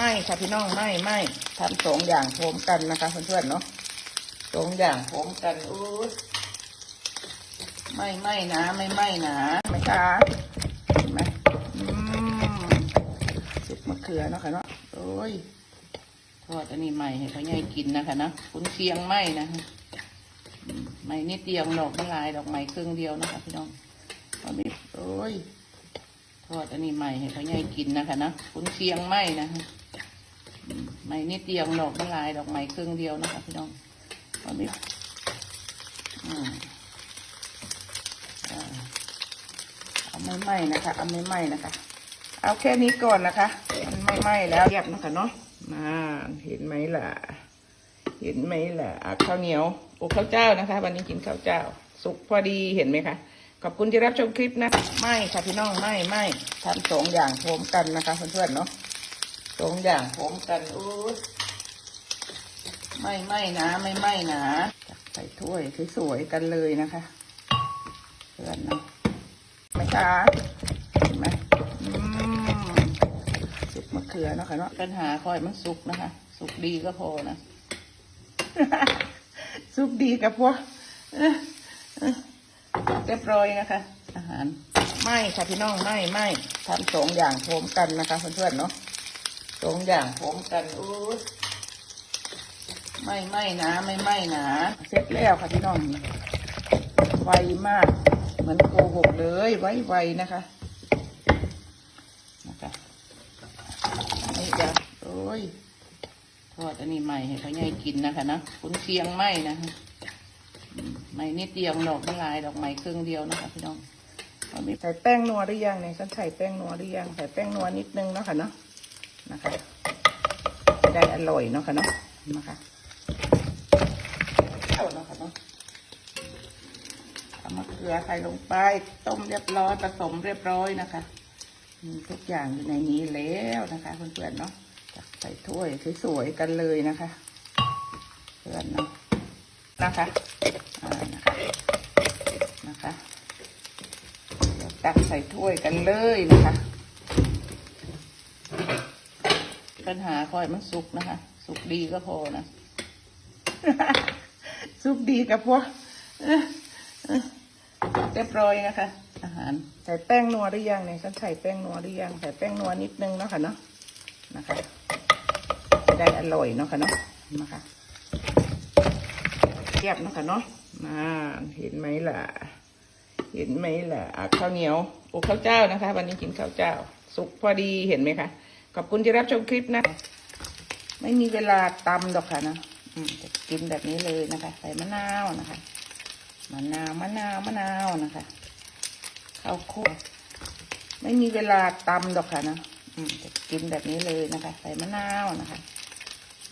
ไม่ค่ะพี่น้องไม่ไม่ทำสองอย่างพร้อมกันนะคะเพื่อนๆเนาะสองอย่างพร้อมกันอู้ไม่ไม่นะไม่ไม่นะไม่ค่ะเห็นไหมอืมซุปมะเขือเนาะค่ะเนาะโอ้ยทอดอันนี้ใหม่ให้พ่อใหญ่กินนะคะนะคุณเชียงไหมนะคะอืมไม่นิดเดียวดอกไม่ลายดอกไม้ครึ่งเดียวนะคะพี่น้องเอาไปโอ้ยทอดอันนี้ใหม่ให้พ่อใหญ่กินนะคะนะคุณเชียงไหมนะคะ ไม่นิดเดียวดอกไม่ลายดอกไม้ครึ่งเดียวนะคะพี่น้องเอาไปอืมอ่าเอาไม่ไหม้นะคะ เอาไม่ไหม้นะคะ เอาแค่นี้ก่อนนะคะ มันไม่ไหม้แล้วเรียบนะคะเนาะมาเห็นไหมล่ะ เห็นไหมล่ะข้าวเหนียวอ้ข้าวเจ้านะคะ วันนี้กินข้าวเจ้า สุกพอดีเห็นไหมคะขอบคุณที่รับชมคลิปนะ ไม่ค่ะพี่น้องไม่ไม่ทำสองอย่างพร้อมกันนะคะเพื่อนๆเนาะ สองอย่างพรมกันอู้ไม่ไม่นะ ไม่ไม่นะใส่ถ้วยสวยๆกันเลยนะคะเพื่อนเนาะไหมคะเห็นไหมอืมสุกมะเขือเนาะค่ะเนาะปัญหาคอยมันสุกนะคะ สุกดีก็พอนะ สุกดีกับพวกเอ้อเอ้อเรียบร้อยนะคะ อาหาร ไม่ค่ะพี่น้องไม่ไม่ทำสองอย่างพร้อมกันนะคะเพื่อนๆเนาะ สองอย่างพร้อมกันอู้ไม่ไม่นะไม่ไม่นะเสร็จแล้วค่ะพี่น้องไวมาก เหมือนโกหกเลยไวไวๆนะคะนะคะนี่เดี๋ยวโอ้ยทอดอันนี้ใหม่ให้พ่อใหญ่กินนะคะนะคุณเชียงไหมนะคะไม่นิดเดียวดอกไม่ลายดอกไม้ครึ่งเดียวนะคะพี่น้องเอามีใส่แป้งนัวหรือยังเนี่ยฉันใส่แป้งนัวหรือยังใส่แป้งนัวนิดนึงนะคะเนาะ นะคะ จะได้อร่อยเนาะค่ะเนาะนะคะเอาเนาะค่ะเนาะเอามะเขือใส่ลงไป ต้มเรียบร้อยผสมเรียบร้อยนะคะมีทุกอย่างอยู่ในนี้แล้วนะคะเพื่อนๆเนาะใส่ถ้วยสวยๆกันเลยนะคะ เพื่อนเนาะนะคะอ่านะคะนะคะตักใส่ถ้วยกันเลยนะคะ ปัญหาคอยมันสุกนะคะ สุกดีก็พอนะ สุกดีกับพวกเอ้อเอ้อเรียบร้อยนะคะ อาหารใส่แป้งนัวหรือยังเนี่ยฉันใส่แป้งนัวหรือยังใส่แป้งนัวนิดนึงเนาะค่ะเนาะนะคะจะได้อร่อยเนาะค่ะเนาะนะคะเทียบเนาะค่ะเนาะมาเห็นไหมล่ะ เห็นไหมล่ะอะข้าวเหนียวโอ้ข้าวเจ้านะคะ วันนี้กินข้าวเจ้า สุกพอดีเห็นไหมคะ ขอบคุณที่รับชมคลิปนะ ไม่มีเวลาตำดอกค่ะนะจะกินแบบนี้เลยนะคะ ใส่มะนาวนะคะมะนาวมะนาวมะนาวนะคะข้าวคั่วไม่มีเวลาตำดอกค่ะนะจะกินแบบนี้เลยนะคะ ใส่มะนาวนะคะ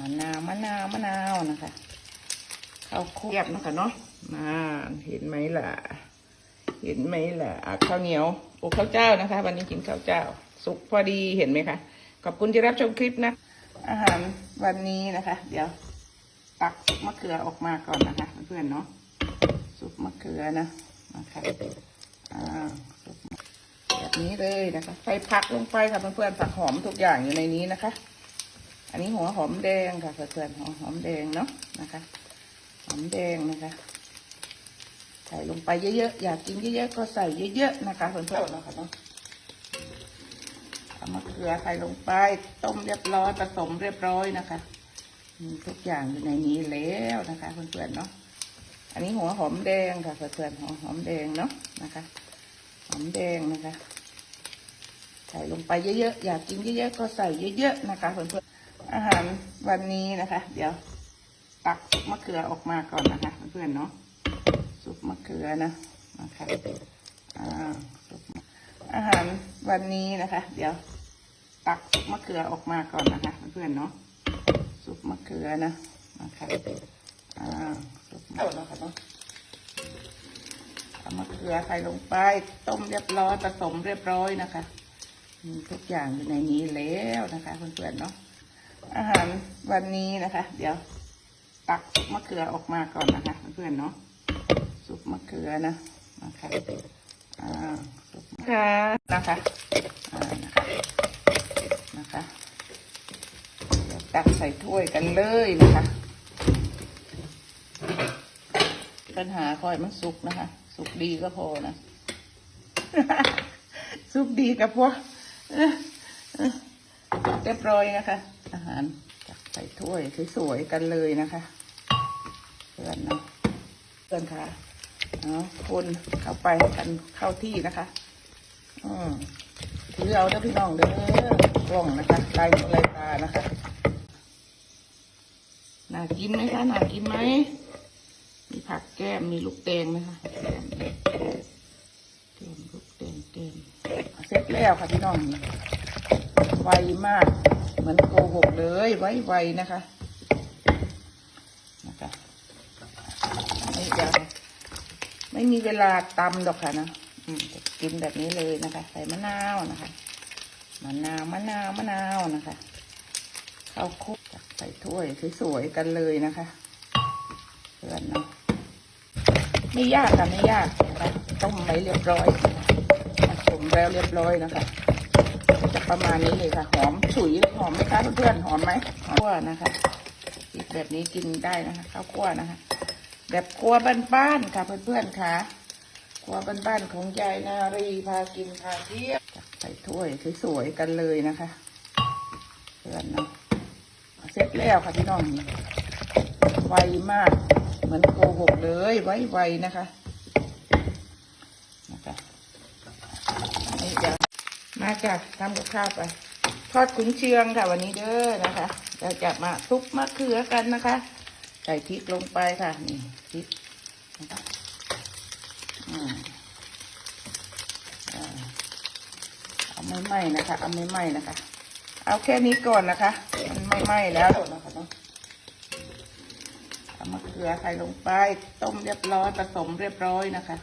มะนาวมะนาวมะนาวนะคะข้าวคั่วเทียบนะคะเนาะมาเห็นไหมล่ะ เห็นไหมล่ะอะข้าวเหนียวโอ้ข้าวเจ้านะคะ วันนี้กินข้าวเจ้า สุกพอดีเห็นไหมคะ ขอบคุณที่รับชมคลิปนะ อาหารวันนี้นะคะ เดี๋ยว ตักมะเขือออกมาก่อนนะคะ เพื่อนเนาะซุปมะเขือนะนะคะอ่าซุปมะแบบนี้เลยนะคะใส่ผักลงไปค่ะเพื่อนๆผักหอมทุกอย่างอยู่ในนี้นะคะ อันนี้หัวหอมแดงค่ะเพื่อนๆหัวหอมแดงเนาะนะคะ หอมแดงนะคะใส่ลงไปเยอะๆ อยากกินเยอะๆ ก็ใส่เยอะๆ นะคะเพื่อนๆนะคะเนาะ เอามะเขือใส่ลงไป ต้มเรียบร้อยผสมเรียบร้อยนะคะทุกอย่างอยู่ในนี้แล้วนะคะเพื่อนๆเนาะอันนี้หัวหอมแดงค่ะเพื่อนๆหัวหอมแดงเนาะนะคะ หอมแดงนะคะ ใส่ลงไปเยอะๆอยากกินเยอะๆก็ใส่เยอะๆนะคะเพื่อนๆอาหารวันนี้นะคะ เดี๋ยวตักมะเขือออกมาก่อนนะคะเพื่อนๆเนาะซุปมะเขือนะนะคะอ่าซุปมะอาหารวันนี้นะคะ เดี๋ยว ตักซุปมะเขือออกมาก่อนนะคะ เพื่อนเนาะซุปมะเขือนะนะคะอ่าซุปมะเขือนะคะเนาะเอามะเขือใส่ลงไป ต้มเรียบร้อยผสมเรียบร้อยนะคะมีทุกอย่างอยู่ในนี้แล้วนะคะเพื่อนๆเนาะอาหารวันนี้นะคะ เดี๋ยวตักซุปมะเขือออกมาก่อนนะคะเพื่อนๆเนาะซุปมะเขือนะนะคะอ่าซุปมะเขือนะคะอ่านะคะนะคะ ตักใส่ถ้วยกันเลยนะคะ ปัญหาคอยมันสุกนะคะ สุกดีก็พอนะ สุกดีกับพวกเรียบร้อยนะคะ อาหารตักใส่ถ้วยสวยๆกันเลยนะคะเพื่อนเนาะเพื่อนค่ะเอาคนเข้าไปกันเข้าที่นะคะอืมถือเอาเด้อพี่น้องเด้อกล้องนะคะลายลายตานะคะ กินไหมคะน่ากินไหมมีผักแก้มมีลูกแตงนะคะแก้มแก้มลูกแตงแก้มเสร็จแล้วค่ะพี่น้องไวมาก เหมือนโกหกเลยไวไวนะคะนะคะอันนี้จะไม่มีเวลาตำดอกค่ะนะกินแบบนี้เลยนะคะ ใส่มะนาวนะคะมะนาวมะนาวมะนาวนะคะข้าวคุก ใส่ถ้วยสวยๆกันเลยนะคะเพื่อนเนาะไม่ยากค่ะไม่ยากนะคะต้มไว้เรียบร้อยผสมแล้วเรียบร้อยนะคะ จะประมาณนี้เลยค่ะหอมฉุยหอมไหมคะเพื่อนๆหอมไหมคั่วนะคะอีกแบบนี้กินได้นะคะข้าวคั่วนะคะ แบบครัวบ้านๆค่ะเพื่อนๆค่ะครัวบ้านๆของยายนารีพากินพาเที่ยวใส่ถ้วยสวยๆกันเลยนะคะ เพื่อนเนาะ เสร็จแล้วค่ะพี่น้อง ไวมาก เหมือนโกหกเลย ไวไวๆนะคะนะคะนี่จะมาจ้ะทำกับข้าวไป ทอดขุนเชียงค่ะวันนี้เด้อนะคะเราจะมาทุบมะเขือกันนะคะ ใส่พริกลงไปค่ะ นี่พริกนะคะเอาไม่ไหม้นะคะ เอาไม่ไหม้นะคะ เอาแค่นี้ก่อนนะคะ ไม่ไหม้แล้วนะคะเนาะเอามะเขือใส่ลงไป ต้มเรียบร้อยผสมเรียบร้อยนะคะ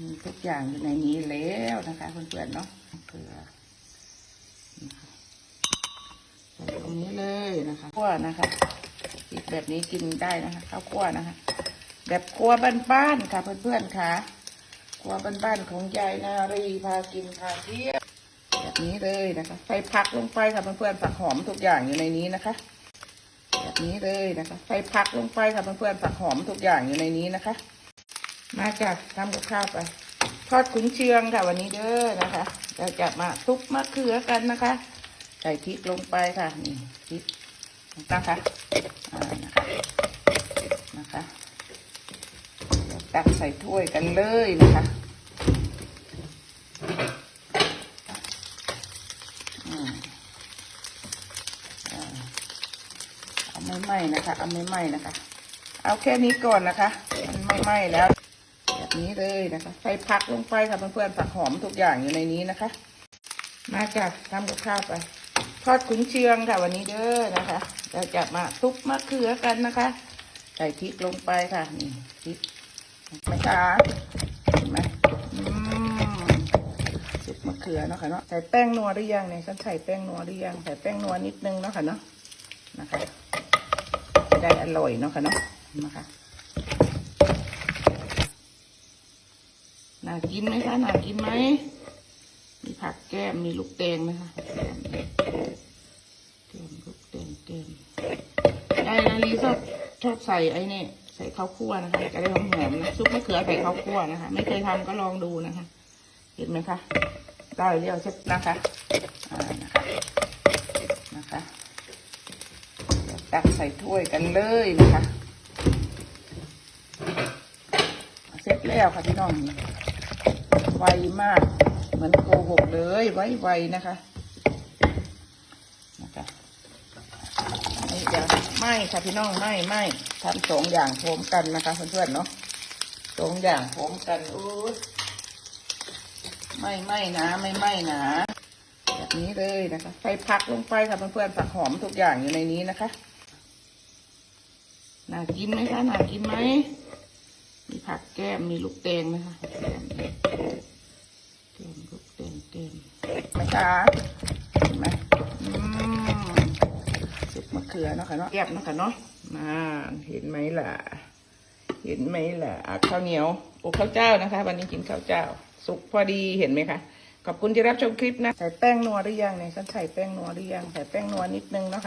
มีทุกอย่างอยู่ในนี้แล้วนะคะเพื่อนๆเนาะเกลือใส่ตรงนี้เลยนะคะคั่วนะคะอีกแบบนี้กินได้นะคะข้าวคั่วนะคะ แบบครัวบ้านๆค่ะเพื่อนๆค่ะครัวบ้านๆของยายนารีพากินพาเที่ยว แบบนี้เลยนะคะใส่ผักลงไปค่ะเพื่อนๆผักหอมทุกอย่างอยู่ในนี้นะคะ แบบนี้เลยนะคะใส่ผักลงไปค่ะเพื่อนๆผักหอมทุกอย่างอยู่ในนี้นะคะ มาจ้ะทำกับข้าวไปทอดขุนเชียงค่ะวันนี้เด้อนะคะเราจะมาทุบมะเขือกันนะคะ ใส่พริกลงไปค่ะนี่พริกนะคะอ่านะคะนะคะตักใส่ถ้วยกันเลยนะคะอืมอ่าเอาไม่ไหม้นะ คะเอาไม่ไหม้นะคะ เอาแค่นี้ก่อนนะคะมันไม่ไหม้แล้ว แบบนี้เลยนะคะใส่ผักลงไปค่ะเพื่อนๆผักหอมทุกอย่างอยู่ในนี้นะคะ มาจ้ะทำกับข้าวไป ทอดขุนเชียงค่ะวันนี้เด้อนะคะเราจะมาทุบมะเขือกันนะคะ ใส่พริกลงไปค่ะนี่พริกนะคะเห็นไหมอืมซุปมะเขือเนาะค่ะเนาะใส่แป้งนัวหรือยังเนี่ยฉันใส่แป้งนัวหรือยังใส่แป้งนัวนิดนึงเนาะค่ะเนาะนะคะ ได้อร่อยเนาะค่ะเนาะนะคะน่ากินไหมคะน่ากินไหมมีผักแก้มมีลูกแตงไหมคะแก้มแก้มลูกแตงแก้มยายนาลีชอบชอบใส่ไอ้นี่ใส่ข้าวคั่วนะคะจะได้หอมๆนะซุปมะเขือใส่ข้าวคั่วนะคะ ไม่เคยทำก็ลองดูนะคะ เห็นไหมคะ ได้เรียวเช็ดนะคะอ่านะคะ นะคะเดี๋ยว ตักใส่ถ้วยกันเลยนะคะ เสร็จแล้วค่ะพี่น้อง ไวมาก เหมือนโกหกเลย ไวไวๆนะคะนะคะอันนี้จะไหม้ค่ะพี่น้องไหม้ไหม้ทำสองอย่างพร้อมกันนะคะเพื่อนๆเนาะสองอย่างพร้อมกันอู้ไม้ไหม้นะไม่ไหม้นะแบบนี้เลยนะคะใส่ผักลงไปค่ะเพื่อนๆผักหอมทุกอย่างอยู่ในนี้นะคะ กินไหมคะน่ากินไหมมีผักแก้มมีลูกแตงไหมคะแก้มแก้มลูกแตงแก้มนะคะเห็นไหมอืมซุปมะเขือเนาะค่ะเนาะแก้มเนาะค่ะเนาะมาเห็นไหมล่ะ เห็นไหมล่ะข้าวเหนียวโอ้ข้าวเจ้านะคะ วันนี้กินข้าวเจ้า สุกพอดีเห็นไหมคะขอบคุณที่รับชมคลิปนะ ใส่แป้งนัวหรือยังเนี่ยฉันใส่แป้งนัวหรือยังใส่แป้งนัวนิดนึงเนาะค่ะ